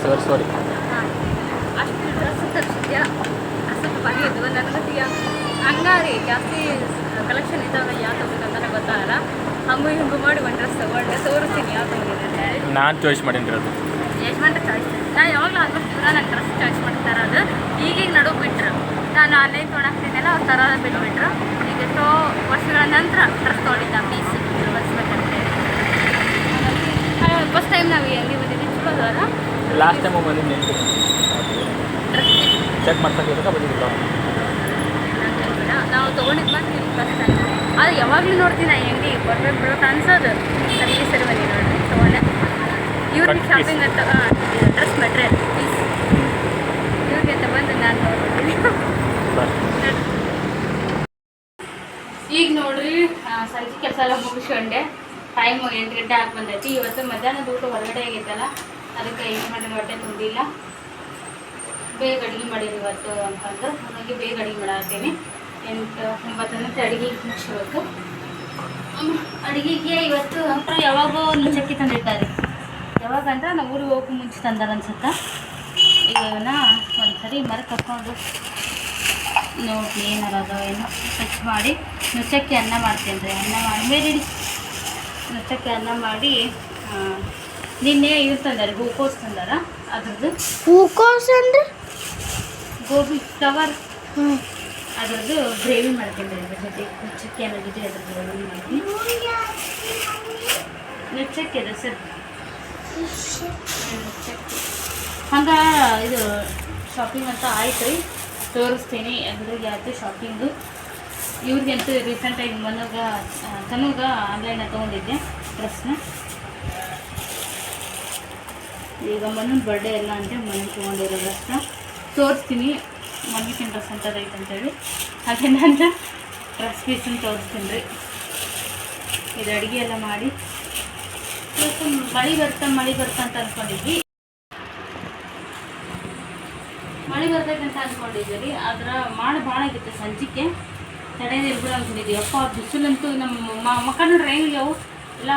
ಸರಿ ಸಾರಿ ಹಂಗಾರಿ ಜಾಸ್ತಿ ಕಲೆಕ್ಷನ್ ಇದ್ದಾಗ ಯಾವ ತಗೋಬೇಕಂತ ಗೊತ್ತಾಗಲ್ಲ ಹಂಗು ಹಿಂಗು ಮಾಡಿ ಒಂದು ಡ್ರೆಸ್ ತೋರಿಸ್ತೀನಿ ಯಾವ ತಗೊಂಡಿದ್ದೆ ನಾನು ಚಾಯ್ಸ್ ಮಾಡೀನಿ ಅದು ಯಜಮಾನ್ರ ಚಾಯ್ಸ್ ನಾ ಯಾವಾಗಲೂ ಆಲ್ಮೋಸ್ಟ್ ದಿನ ನನ್ನ ಡ್ರೆಸ್ ಚಾಯ್ಸ್ ಮಾಡ್ತಾರೆ ಅದು ಈಗೀಗ ನಡುವೆ ಬಿಟ್ರು ನಾನು ಆನ್ಲೈನ್ ತೊಗೊಳಕ್ತಿದ್ದೆಲ್ಲ ಅವ್ರು ತರೋದು ಬಿಟ್ಬಿಟ್ರು. ಈಗ ಎಷ್ಟೋ ವರ್ಷಗಳ ನಂತರ ಡ್ರೆಸ್ ತೊಗೊಂಡಿದ್ದ ಬಳಸ್ಬೇಕಂತ ಹೇಳಿ. ಫಸ್ಟ್ ಟೈಮ್ ನಾವು ಎಲ್ಲಿ ಬಂದಿದ್ದೀವಿ? ಚಲೋ ಅದ ಲಾಸ್ಟ್ ಟೈಮ್ ಬಂದಿದ್ದು ಚೆಕ್ ಮಾಡ್ಸಕ್ಕೆ ಬಂದಿದ್ದಿಲ್ಲ ನಾವು ತೊಗೊಂಡಿದ್ದು ಮಾತ್ರ ಫಸ್ಟ್ ಟೈಮ್ ಅದು ಯಾವಾಗಲೂ ನೋಡ್ತೀನಿ ನಾ ಹೆಂಗೆ ಬರ್ಬೇಕು ಬಿಡ್ಬೇಕು ಅನ್ಸೋದು. ಸರಿ ಸರಿ ಬನ್ನಿ ನೋಡಿ ತೊಗೊಂಡೆ ಇವ್ರಿಗೆ. ಶಾಪಿಂಗ್ ಅಂತ ಡ್ರೆಸ್ ಮೆಟ್ರೆ ಪೀಸ್ ಇವ್ರಿಗೆ ಅಂತ ಬಂದು ನಾನು ನೋಡ್ತೀನಿ ಈಗ ನೋಡ್ರಿ ಸಂಜೆ ಕೆಲಸ ಎಲ್ಲ ಮುಗಿಸ್ಕೊಂಡೆ. ಟೈಮ್ ಎಂಟು ಗಂಟೆ ಆಗಿ ಬಂದೈತಿ. ಇವತ್ತು ಮಧ್ಯಾಹ್ನ ಊಟ ಹೊರಗಡೆ ಆಗೈತಲ್ಲ, ಅದಕ್ಕೆ ಏನು ಮಾಡಿದ್ರೆ ಹೊಟ್ಟೆ ತುಂಬಿಲ್ಲ ಬೇಗ ಅಡುಗೆ ಮಾಡಿದ್ರು ಇವತ್ತು ಅಂತಂದು. ಹಾಗಾಗಿ ಬೇಗ ಅಡುಗೆ ಮಾಡತ್ತೀನಿ ಎಂಟು ಒಂಬತ್ತು ಗಂಟೆ ಅಡುಗೆ ಮುಗಿಸ್ಬೇಕು. ಅಡುಗೆಗೆ ಇವತ್ತು ಅಂತ ಯಾವಾಗೋ ಒಂದು ತಂದಿಟ್ಟಾರೆ ಯಾವಾಗ ಅಂದ್ರೆ ನಾವು ಊರಿಗೆ ಹೋಗಿ ಮುಂಚೆ ತಂದಾರ ಅನ್ಸುತ್ತೆ? ಇವನ್ನ ಒಂದು ಸರಿ ಮರ ಕರ್ಕೊಂಡು ನೋಡಿ ಏನಾರದೋ ಏನೋ? ಸ್ವಚ್ಛ ಮಾಡಿ ನುಚ್ಚಕ್ಕೆ ಅನ್ನ ಮಾಡ್ತೀನಿ ರೀ. ಅನ್ನ ಮಾಡಿ ಬೇರೆ ನುಚ್ಚಕ್ಕೆ ಅನ್ನ ಮಾಡಿ ನಿನ್ನೆ ಇವ್ರು ತಂದಾರೆ ಹೂಕೋಸ್ ತಂದಾರ. ಅದ್ರದ್ದು ಹೂಕೋಸ್ ಅಂದ್ರೆ? ಗೋಬಿ ಫ್ಲವರ್ ಹ್ಞೂ ಅದ್ರದ್ದು ಗ್ರೇವಿ ಮಾಡ್ತೀನಿ ರೀ ಅದ್ರ ಜೊತೆ. ನುಚ್ಚಕ್ಕೆ ಅನ್ನೋ ಜೊತೆ ಅದ್ರ ಗ್ರೇವಿ ಮಾಡ್ತೀನಿ. ನುಚ್ಚಕ್ಕೆ ಅದು ಸರ್. ಹಂಗೆ ಇದು ಶಾಪಿಂಗ್ ಅಂತ ಆಯ್ತು ರೀ. ತೋರಿಸ್ತೀನಿ ಅದ್ರಾಗ ಯಾವುದು ಶಾಪಿಂಗು ಇವ್ರಿಗಂತೂ ರೀಸೆಂಟಾಗಿ ಮನೋಗ ತನಗ ಆನ್ಲೈನ್ ತೊಗೊಂಡಿದ್ದೆ ಡ್ರೆಸ್ನ ಈಗ ಮನನ ಬರ್ಡೇ ಎಲ್ಲ ಅಂತ ಮನೆ ತೊಗೊಂಡಿರೋ ಡ್ರೆಸ್ನ ತೋರಿಸ್ತೀನಿ ಮನ್ಗಿನ ಡ್ರೆಸ್ ಅಂತ ಐತೆ ಅಂತೇಳಿ ಹಾಗೆ ನಾನು ಡ್ರೆಸ್ ಪೀಸನ್ನು ತೋರಿಸ್ತೀನಿ ರೀ. ಇದು ಅಡುಗೆ ಎಲ್ಲ ಮಾಡಿ. ಮಳೆ ಬರ್ತಾ ಮಳೆ ಬರ್ತಾ ಅಂತ ಅಂದ್ಕೊಂಡಿದ್ವಿ ಮಳೆ ಬರ್ಬೇಕಂತ ಅಂತ ಅಂದ್ಕೊಂಡಿದ್ವಿ ರೀ ಆದ್ರೆ ಮಾಡ ಭಾಳ ಆಗಿತ್ತು ಸಂಜಿಕೆ ತಡೆಯದೇ ಇರ್ಬಿಡ ಅಂದ್ಕೊಂಡಿದ್ದೀವಿ ಅಪ್ಪ ಬಿಸಿಲಂತೂ ನಮ್ಮ ಮಕ್ಕ ನೋಡ್ರಿ ಹೆಂಗ್ಯಾವು ಇಲ್ಲ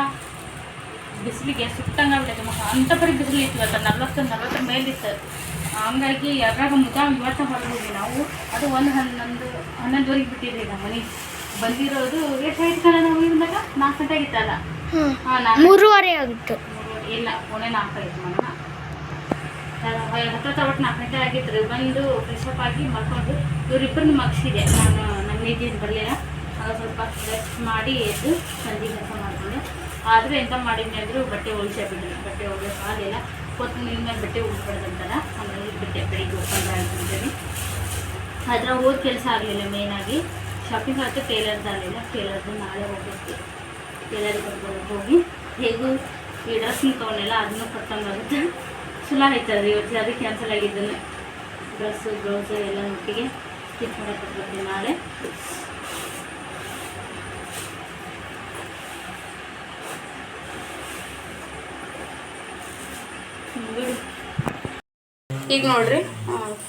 ಬಿಸಿಲಿಗೆ ಸುಟ್ಟಂಗಾಗ್ಬಿಟ್ಟೈತೆ ಮಕ್ಕ ಅಂಥ ಪರಿ ಬಿಸಿಲು ಇತ್ತು ಇವತ್ತು ನಲ್ವತ್ತು ನಲ್ವತ್ತರ ಮೇಲಿತ್ತು ಹಂಗಾಗಿ ಅದ್ರಾಗ ಮುಗಾಮ್ ಇವತ್ತು ಹೊರಗಿದ್ವಿ ನಾವು. ಅದು ಒಂದು ಹನ್ನೊಂದು ಹನ್ನೊಂದುವರೆಗೆ ಬಿಟ್ಟಿದ್ವಿ ನಮ್ಮ ಮನೆ. ಬಂದಿರೋದು ಎಷ್ಟು ಆಯ್ತು ಕಣ ನಾವು ಬಂದಾಗ ನಾಲ್ಕು ಗಂಟೆ ಆಗಿತ್ತಲ್ಲ? ಮೂರುವರೆ ಆಗಿತ್ತು. ಇಲ್ಲ ಪುಣೆ ನಾಲ್ಕು ಆಯ್ತು ಮನ. ಹತ್ತತ್ರ ಒಟ್ಟು ನಾಲ್ಕು ಗಂಟೆ ಆಗಿತ್ತು ಬಂದು ಫ್ರೆಶಪ್ ಆಗಿ ಮಲ್ಕೊಂಡು ಇವರಿಬ್ಬರನ್ನ ಮಗಿಸಿದೆ. ನಾನು ನನ್ನ ನಿದ್ದೆ ಬರಲಿಲ್ಲ. ಸ್ವಲ್ಪ ರೆಸ್ಟ್ ಮಾಡಿ ಎದ್ದು ಸಂಜೆ ಕೆಲಸ ಮಾಡಿಕೊಂಡೆ. ಆದರೂ ಎಂತ ಮಾಡಿದ್ನಿ ಅಂದರೂ ಬಟ್ಟೆ ಹೊಲಿಸೇ ಬಿಡಿ ಬಟ್ಟೆ ಒಗ್ಯಕ್ಕೆ ಆಗಲಿಲ್ಲ ಕೊತ್ತಂಬರಿ ಮೇಲೆ ಬಟ್ಟೆ ಉಳ್ಬಿಡ್ದಂತಲ್ಲ ಹಾಗಾಗಿ ಬಟ್ಟೆ ಬೆಳಿಗ್ಗೆ ಓಪನ್ ಆಗಿದ್ದೀನಿ ಅದರ ಹೋದ ಕೆಲಸ ಆಗಲಿಲ್ಲ ಮೇಯ್ನಾಗಿ ಶಾಪಿಂಗ್ ಆಗುತ್ತೆ ಟೇಲರ್ದು ಆಗಲಿಲ್ಲ. ಟೇಲರ್ದು ನಾಳೆ ಹೋಗ್ಬೇಕು. ಟೇಲರ್ ಕೊಟ್ಕೊಂಡು ಹೋಗಿ ಹೇಗೂ ಈ ಡ್ರೆಸ್ನ ತೊಗೊಂಡೆಲ್ಲ ಅದನ್ನು ಕೊಟ್ಟಂಗಾಗುತ್ತೆ ಚಲೋ ರೀ ಇವತ್ತು ಅದಕ್ಕೆ ಕ್ಯಾನ್ಸಲ್ ಆಗಿದ್ದೇನೆ ಡ್ರೆಸ್ಸು ಬ್ಲೌಸು ಎಲ್ಲ ಒಟ್ಟಿಗೆ ಸ್ಟಿಚ್ ಮಾಡಕ್ಕೆ ನಾಳೆ. ಈಗ ನೋಡ್ರಿ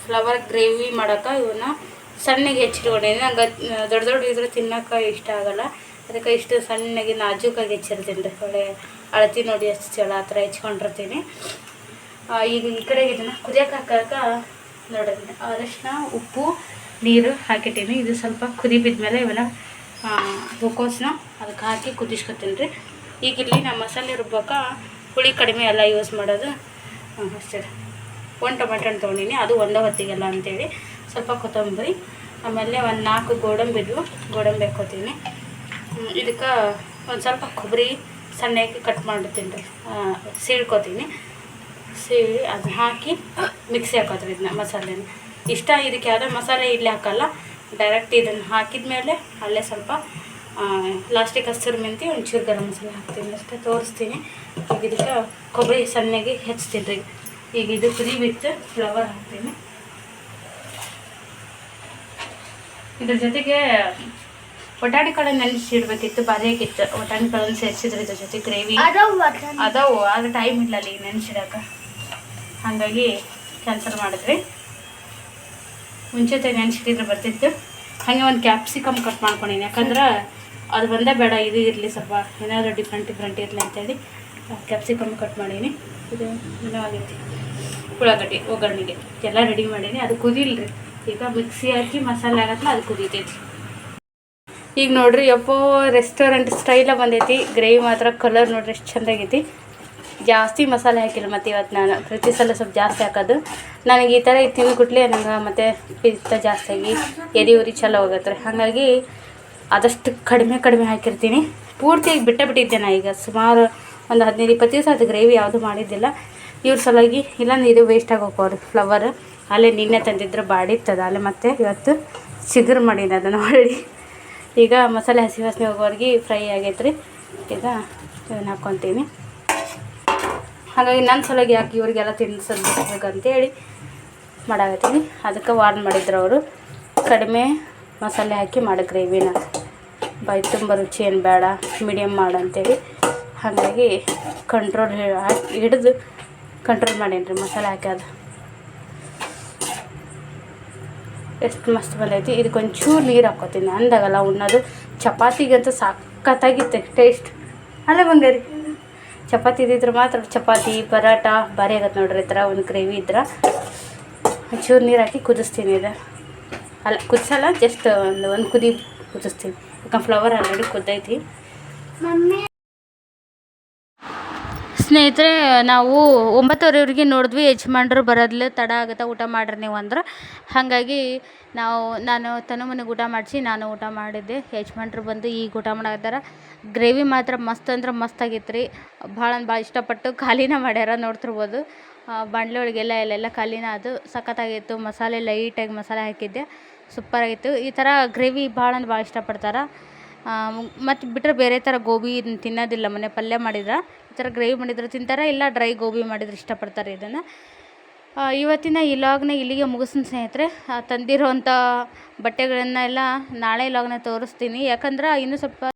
ಫ್ಲವರ್ ಗ್ರೇವಿ ಮಾಡೋಕೆ ಇವನ್ನ ಸಣ್ಣಗೆ ಹೆಚ್ಚಿಟ್ಕೊಂಡಿದ್ದೀನಿ ನಂಗೆ ದೊಡ್ಡ ದೊಡ್ಡ ಇದ್ರೆ ತಿನ್ನೋಕೆ ಇಷ್ಟ ಆಗಲ್ಲ. ಅದಕ್ಕೆ ಇಷ್ಟು ಸಣ್ಣಗೆ ನಾಜೂಕಾಗಿ ಹೆಚ್ಚಿರ್ತೀನಿ ರೀ. ಒಳ್ಳೆ ಅಳತಿ ನೋಡಿ ಅಷ್ಟು ಚಳ ಆ ಥರ ಹೆಚ್ಕೊಂಡಿರ್ತೀನಿ. ಈಗ ಈ ಕಡೆ ಇದನ್ನು ಕುದಿಯಕ್ಕೆ ಹಾಕಾಕ ನೋಡಿರಿ ಅರಶಿನ ಉಪ್ಪು, ನೀರು ಹಾಕಿಟ್ಟೀನಿ. ಇದು ಸ್ವಲ್ಪ ಕುದಿ ಬಿದ್ಮೇಲೆ ಇವನ್ನ ಹೂಕೋಸನ್ನ ಅದಕ್ಕೆ ಹಾಕಿ ಕುದಿಸ್ಕೊತೀನಿ ರೀ. ಈಗ ಇಲ್ಲಿ ನಮ್ಮ ಮಸಾಲೆ ರುಬ್ಬಾಕ ಹುಳಿ ಕಡಿಮೆ ಎಲ್ಲ ಯೂಸ್ ಮಾಡೋದು ಅಷ್ಟೇ. ಒಂದು ಟೊಮೆಟೊ ಹಣ್ಣು ತೊಗೊಂಡಿನಿ. ಅದು ಒಂದೇ ಹೊತ್ತಿಗೆಲ್ಲ ಅಂತೇಳಿ. ಸ್ವಲ್ಪ ಕೊತ್ತಂಬರಿ, ಆಮೇಲೆ ಒಂದು ನಾಲ್ಕು ಗೋಡಂಬಿ ಇದ್ವು. ಗೋಡಂಬಿ ಹಾಕೋತೀನಿ ಇದಕ್ಕೆ ಒಂದು ಸ್ವಲ್ಪ ಕೊಬ್ಬರಿ ಸಣ್ಣಗೆ ಕಟ್ ಮಾಡ್ತೀನಿ ರೀ. ಸೀಳ್ಕೊತೀನಿ. ಸೀಳಿ ಅದನ್ನ ಹಾಕಿ ಮಿಕ್ಸಿ ಹಾಕೋದ್ರಿ ಇದನ್ನ ಮಸಾಲೆನ. ಇಷ್ಟ ಇದಕ್ಕೆ ಯಾವುದೇ ಮಸಾಲೆ ಇಲ್ಲಿ ಹಾಕಲ್ಲ ಡೈರೆಕ್ಟ್ ಇದನ್ನು ಹಾಕಿದ ಮೇಲೆ ಅಲ್ಲೇ ಸ್ವಲ್ಪ ಲಾಸ್ಟಿಗೆ ಹಸಿರು ಮೆಂತಿ ಒಂಚೂರು ಗರಂ ಮಸಾಲೆ ಹಾಕ್ತೀನಿ ಅಷ್ಟೇ ತೋರಿಸ್ತೀನಿ. ಈಗ ಇದಕ್ಕೆ ಕೊಬ್ಬರಿ ಸಣ್ಣಗೆ ಹೆಚ್ಚ್ತೀನಿ ರೀ. ಈಗ ಇದು ಕುದಿ ಬಿಟ್ಟು ಫ್ಲವರ್ ಹಾಕ್ತೀನಿ. ಇದ್ರ ಜೊತೆಗೆ ಬಟಾಣಿ ಕಾಳು ನೆನೆಸಿಡ್ಬೇಕಿತ್ತು ಬಾರಿಯಾಗಿತ್ತು. ಬಟಾಣಿ ಕಾಳನ್ನು ಸೇರಿಸಿದ್ರೆ ಇದ್ರ ಜೊತೆ ಗ್ರೇವಿ ಅದಾವು ಆದ್ರೆ ಟೈಮ್ ಇಲ್ಲ ಅಲ್ಲಿ ನೆನೆಸಿಡಕ ಹಾಗಾಗಿ ಕ್ಯಾನ್ಸಲ್ ಮಾಡಿದ್ರಿ. ಮುಂಚೆ ನೆನ್ಸಿಟ್ಟಿದ್ರೆ ಬರ್ತಿತ್ತು. ಹಾಗೆ ಒಂದು ಕ್ಯಾಪ್ಸಿಕಮ್ ಕಟ್ ಮಾಡ್ಕೊಂಡಿನಿ. ಯಾಕಂದ್ರೆ ಅದು ಬಂದೇ ಬೇಡ, ಇದು ಇರಲಿ ಸ್ವಲ್ಪ. ಏನಾದರೂ ಡಿಫ್ರೆಂಟ್ ಡಿಫ್ರೆಂಟ್ ಇರಲಿ ಅಂತೇಳಿ ಕ್ಯಾಪ್ಸಿಕಮ್ ಕಟ್ ಮಾಡೀನಿ. ಇದು ಆಗೈತಿ ಉಳ್ಳಾಗಡ್ಡಿ, ಒಗ್ಗರಣೆಗೆ. ಎಲ್ಲ ರೆಡಿ ಮಾಡೀನಿ. ಅದು ಕುದಿಲ್ರಿ. ಈಗ ಮಿಕ್ಸಿ ಹಾಕಿ ಮಸಾಲೆ ಆಗತ್ತಲ್ಲ ಅದು ಕುದೀತೈತಿ. ಈಗ ನೋಡ್ರಿ ಯಪ್ಪೋ ರೆಸ್ಟೋರೆಂಟ್ ಸ್ಟೈಲ ಬಂದೈತಿ. ಗ್ರೇವಿ ಮಾತ್ರ ಕಲರ್ ನೋಡ್ರಿ, ಎಷ್ಟು ಚಂದಾಗೈತಿ. ಜಾಸ್ತಿ ಮಸಾಲೆ ಹಾಕಿಲ್ಲ ಮತ್ತು ಇವತ್ತು ನಾನು. ಪ್ರತಿ ಸಲ ಸ್ವಲ್ಪ ಜಾಸ್ತಿ ಹಾಕೋದು. ನನಗೆ ಈ ಥರ ತಿಂದು ಕುಟ್ಲೆ ನಂಗೆ ಮತ್ತು ಪಿತ್ತ ಜಾಸ್ತಿ ಆಗಿ ಎದೆ ಉರಿ ಚಲೋ ಹೋಗತ್ತೆ ಹಾಗಾಗಿ ಆದಷ್ಟು ಕಡಿಮೆ ಕಡಿಮೆ ಹಾಕಿರ್ತೀನಿ. ಪೂರ್ತಿಯಾಗಿ ಬಿಟ್ಟೇ ಬಿಟ್ಟಿದ್ದೆ ನಾ ಈಗ. ಸುಮಾರು ಒಂದು ಹದಿನೈದು ಇಪ್ಪತ್ತು ದಿವಸ ಅದು ಗ್ರೇವಿ ಯಾವುದು ಮಾಡಿದ್ದಿಲ್ಲ. ಇವ್ರ ಸಲುವಾಗಿ ಇಲ್ಲಾಂದ್ರೆ ಇದು ವೇಸ್ಟ್ ಆಗಿ ಅವರು ಫ್ಲವರ್ ಅಲ್ಲೇ ನಿನ್ನೆ ತಂದಿದ್ರೆ ಬಾಡಿತ್ತದ ಅಲ್ಲೇ ಮತ್ತೆ ಇವತ್ತು ಚಿಗುರು ಮಾಡಿದ್ದೆ ಅದನ್ನು ಮಾಡಿ. ಈಗ ಮಸಾಲೆ ಹಸಿ ವಾಸನೆ ಹೋಗೋವರೆಗೆ ಫ್ರೈ ಆಗೈತೆ ರೀ. ಈಗ ಇದನ್ನು ಹಾಕ್ಕೊತೀನಿ ಹಾಗಾಗಿ ನನ್ನ ಸಲುವಾಗಿ ಯಾಕೆ ಇವರಿಗೆಲ್ಲ ತಿನ್ನಿಸೋದು ಅಂತೇಳಿ ಮಾಡಾಕತ್ತೀನಿ. ಅದಕ್ಕೆ ವಾರ್ನ್ ಮಾಡಿದ್ರು ಅವರು. ಕಡಿಮೆ ಮಸಾಲೆ ಹಾಕಿ ಮಾಡ ಗ್ರೇವಿನ ಬಾಯಿ ತುಂಬ ರುಚಿ ಏನು ಬೇಡ ಮೀಡಿಯಮ್ ಮಾಡು ಅಂತೇಳಿ. ಹಾಗಾಗಿ ಕಂಟ್ರೋಲ್ ಹಿಡಿದು ಕಂಟ್ರೋಲ್ ಮಾಡೇನಿ ರೀ ಮಸಾಲೆ ಹಾಕೋದು. ಎಷ್ಟು ಮಸ್ತ್ ಬಂದೈತಿ. ಇದಕ್ಕೆ ಒಂಚೂರು ನೀರು ಹಾಕೋತೀನಿ. ಅಂದಾಗಲ್ಲ ಉಣ್ಣೋದು. ಚಪಾತಿಗಂತೂ ಸಾಕತ್ತಾಗಿತ್ತು ಟೇಸ್ಟ್ ಅಲ್ಲ ಬಂಗಾರಿ. ಚಪಾತಿ ಇದ್ದಿದ್ರೆ ಮಾತ್ರ ಚಪಾತಿ, ಪರಾಟ, ಭಾರಿ ಆಗತ್ತೆ ನೋಡ್ರಿ ಈ ಥರ ಒಂದು ಗ್ರೇವಿ ಇದ್ರೆ. ಒಂಚೂರು ನೀರು ಹಾಕಿ ಕುದಿಸ್ತೀನಿ ಇದು ಅಲ್ಲ, ಕುದಿಸಲ್ಲ ಜಸ್ಟ್ ಒಂದು ಒಂದು ಕುದಿ ಕುದಿಸ್ತೀನಿ. ಯಾಕಂದ್ರೆ ಫ್ಲವರ್ ಆಲ್ರೆಡಿ ಕುದ್ದೈತಿ. ಸ್ನೇಹಿತರೆ, ನಾವು ಒಂಬತ್ತುವರೆವರೆಗೆ ನೋಡಿದ್ವಿ, ಯಜಮಾನ್ರು ಬರೋದ್ಲೆ ತಡ ಆಗುತ್ತೆ, ಊಟ ಮಾಡ್ರಿ ನೀವು ಅಂದ್ರೆ. ಹಾಗಾಗಿ ನಾವು, ನಾನು ತನು ಮನೆಗೆ ಊಟ ಮಾಡಿಸಿ, ನಾನು ಊಟ ಮಾಡಿದ್ದೆ. ಯಜಮಾನ್ರು ಬಂದು ಈಗ ಊಟ ಮಾಡಾಕತ್ತಾರ. ಗ್ರೇವಿ ಮಾತ್ರ ಮಸ್ತ್ ಅಂದ್ರೆ ಮಸ್ತ್ ಆಗಿತ್ತು ರೀ. ಭಾಳ ಭಾಳ ಇಷ್ಟಪಟ್ಟು ಖಾಲಿನ ಮಾಡ್ಯಾರ ನೋಡ್ತಿರ್ಬೋದು. ಬಾಣಲೆ ಒಳಗೆಲ್ಲ ಎಲ್ಲೆಲ್ಲ ಖಾಲಿನ ಅದು ಸಖತ್ತಾಗಿತ್ತು. ಮಸಾಲೆ ಲೈಟಾಗಿ ಮಸಾಲೆ ಹಾಕಿದ್ದೆ. ಸೂಪರ್ ಆಗಿತ್ತು. ಈ ಥರ ಗ್ರೇವಿ ಭಾಳ ಅಂದ್ರೆ ಭಾಳ ಇಷ್ಟಪಡ್ತಾರೆ. ಮತ್ತು ಬಿಟ್ಟರೆ ಬೇರೆ ಥರ ಗೋಬಿ ತಿನ್ನೋದಿಲ್ಲ. ಮನೆ ಪಲ್ಯ ಮಾಡಿದ್ರೆ. ಥರ ಗ್ರೇವಿ ಮಾಡಿದ್ರೆ ತಿಂತಾರೆ, ಇಲ್ಲ ಡ್ರೈ ಗೋಬಿ ಮಾಡಿದ್ರೆ ಇಷ್ಟಪಡ್ತಾರೆ ಇದನ್ನು. ಇವತ್ತಿನ ಈ ಲಾಗ್ನ ಇಲ್ಲಿಗೆ ಮುಗಿಸ್ತೀನಿ ಸ್ನೇಹಿತರೆ. ತಂದಿರೋವಂಥ ಬಟ್ಟೆಗಳನ್ನೆಲ್ಲ ನಾಳೆ ಲಾಗ್ನ ತೋರಿಸ್ತೀನಿ. ಯಾಕಂದ್ರೆ ಇನ್ನೂ ಸ್ವಲ್ಪ